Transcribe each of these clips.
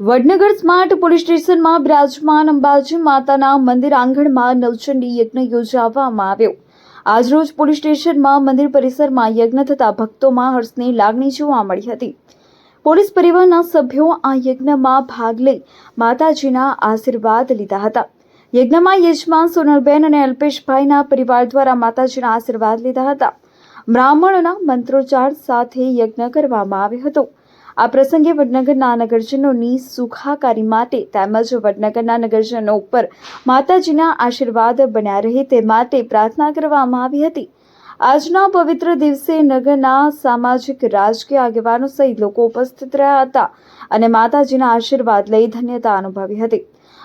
Vadnagar smart police સ્ટેશનમાં બિરાજમાન અંબાજી માતાના મંદિર આંગણમાં નવચંડી યજ્ઞ યોજાવામાં આવ્યો. આજરોજ પોલીસ સ્ટેશનમાં મંદિર પરિસરમાં યજ્ઞ થતા ભક્તોમાં હર્ષની લાગણી જોવા મળી હતી. પોલીસ પરિવારના સભ્યો આ યજ્ઞમાં ભાગ લઈ માતાજીના આશીર્વાદ લીધા હતા. યજ્ઞમાં યજમાન સોનલબેન અને અલ્પેશભાઈના પરિવાર દ્વારા માતાજીના આશીર્વાદ લીધા હતા. બ્રાહ્મણોના મંત્રોચ્ચાર સાથે યજ્ઞ કરવામાં આવ્યો હતો. આ પ્રસંગે વડનગરના નગરજનોની સુખાકારી માટે તેમજ વડનગરના નગરજનો ઉપર માતાજીના આશીર્વાદ બન્યા રહે તે માટે પ્રાર્થના કરવામાં આવી હતી. આજના પવિત્ર દિવસે નગરના સામાજિક રાજકીય આગેવાનો સહિત લોકો ઉપસ્થિત રહ્યા હતા અને માતાજીના આશીર્વાદ લઈ ધન્યતા અનુભવી હતી.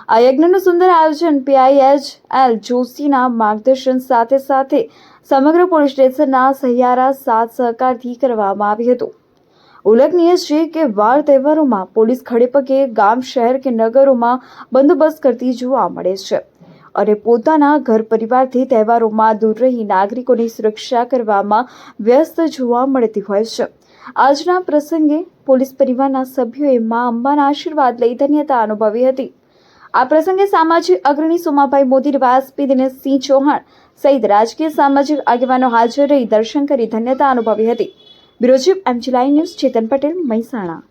આ યજ્ઞનું સુંદર આયોજન પીઆઈએચ એલ જોશીના માર્ગદર્શન સાથે સાથે સમગ્ર પોલીસ સ્ટેશનના સહિયારા સાથ સહકારથી કરવામાં આવ્યું હતું. ઉલ્લેખનીય છે કે વાર તહેવારોમાં પોલીસ ખડેપગે ગામ, શહેર કે નગરોમાં બંદોબસ્ત કરતી જોવા મળે છે. અને પોતાના ઘર પરિવારથી તહેવારોમાં દૂર રહી નાગરિકોની સુરક્ષા કરવામાં વ્યસ્ત જોવા મળતી હોય છે. આજના પ્રસંગે પોલીસ પરિવારના સભ્યોએ મા અંબાના આશીર્વાદ લઈ ધન્યતા અનુભવી હતી. આ પ્રસંગે સામાજિક અગ્રણી સોમાભાઈ મોદી, વાસપી દિનેશસિંહ ચૌહાણ સહિત રાજકીય સામાજિક આગેવાનો હાજર રહી દર્શન કરી ધન્યતા અનુભવી હતી. Bureau chief MG news Chetan Patel Mehsana.